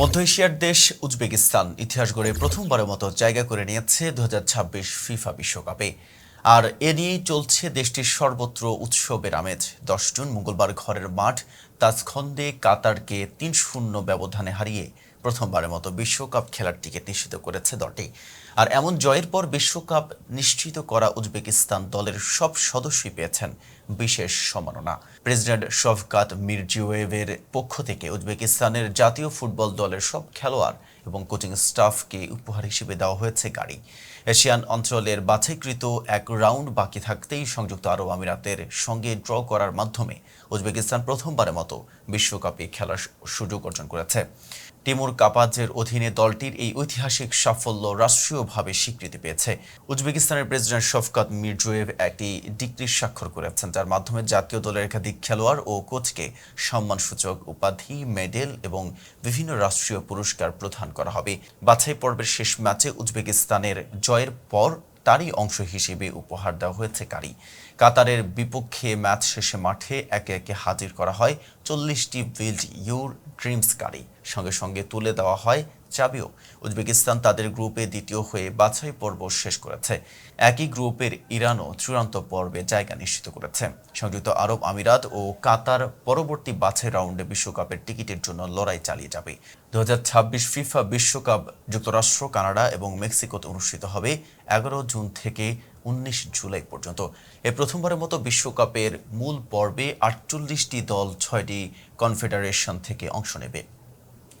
মধ্য এশিয়ার দেশ উজবেকিস্তান ইতিহাস গড়ে প্রথমবারের মতো জায়গা করে নিয়েছে দু হাজার ছাব্বিশ ফিফা বিশ্বকাপে। আর এ নিয়েই চলছে দেশটির সর্বত্র উৎসবের আমেজ। দশ জুন মঙ্গলবার ঘরের মাঠ তাজখন্দে কাতারকে তিন শূন্য ব্যবধানে হারিয়ে প্রথমবারের মতো বিশ্বকাপ খেলার টিকিট নিশ্চিত করেছে দলটি। আর এমন জয়ের পর বিশ্বকাপ নিশ্চিত করা উজবেকিস্তান দলের সব সদস্যই পেয়েছেন বিশেষ সম্মাননা। প্রেসিডেন্ট শফকাত মির্জিওয়েভের পক্ষ থেকে উজবেকিস্তানের জাতীয় ফুটবল দলের সব খেলোয়াড় এবং কোচিং স্টাফকে উপহার হিসেবে দেওয়া হয়েছে গাড়ি। এশিয়ান অঞ্চলের বাছাইকৃত এক রাউন্ড বাকি থাকতেই সংযুক্ত আরব আমিরাতের সঙ্গে ড্র করার মাধ্যমে উজবেকিস্তান প্রথমবারের মতো বিশ্বকাপে খেলার সুযোগ অর্জন করেছে। টিমুর কাপাজের অধীনে দলটির এই ঐতিহাসিক সাফল্য রাষ্ট্রীয়ভাবে স্বীকৃতি পেয়েছে। উজবেকিস্তানের প্রেসিডেন্ট শফকাত মির্জোয়েভ একটি ডিক্রি স্বাক্ষর করেছেন, যার মাধ্যমে জাতীয় দলের একাধিক খেলোয়াড় ও কোচকে সম্মানসূচক উপাধি, মেডেল এবং বিভিন্ন রাষ্ট্রীয় পুরস্কার প্রদান করা হবে। বাছাই পর্বের শেষ ম্যাচে উজবেকিস্তানের জয়ের পর তারই অংশ হিসেবে উপহার দেওয়া হয়েছে কারি। কাতারের বিপক্ষে ম্যাচ শেষে মাঠে একে একে হাজির করা হয় চল্লিশটি বিল্ড ইউর ড্রিমস গাড়ি সঙ্গে সঙ্গে তুলে দেওয়া হয় চাবিও উজবেকিস্তান তাদের গ্রুপে দ্বিতীয় হয়ে বাছাই পর্ব শেষ করেছে। একই গ্রুপের ইরানও চূড়ান্ত পর্বে জায়গা নিশ্চিত করেছে। সংযুক্ত আরব আমিরাত ও কাতার পরবর্তী বাছাই রাউন্ডে বিশ্বকাপের টিকিটের জন্য লড়াই চালিয়ে যাবে। দুহাজার ছাব্বিশ ফিফা বিশ্বকাপ যুক্তরাষ্ট্র, কানাডা এবং মেক্সিকোতে অনুষ্ঠিত হবে এগারো জুন থেকে উনিশ জুলাই পর্যন্ত। এ প্রথমবারের মতো বিশ্বকাপের মূল পর্বে আটচল্লিশটি দল ছয়টি কনফেডারেশন থেকে অংশ নেবে।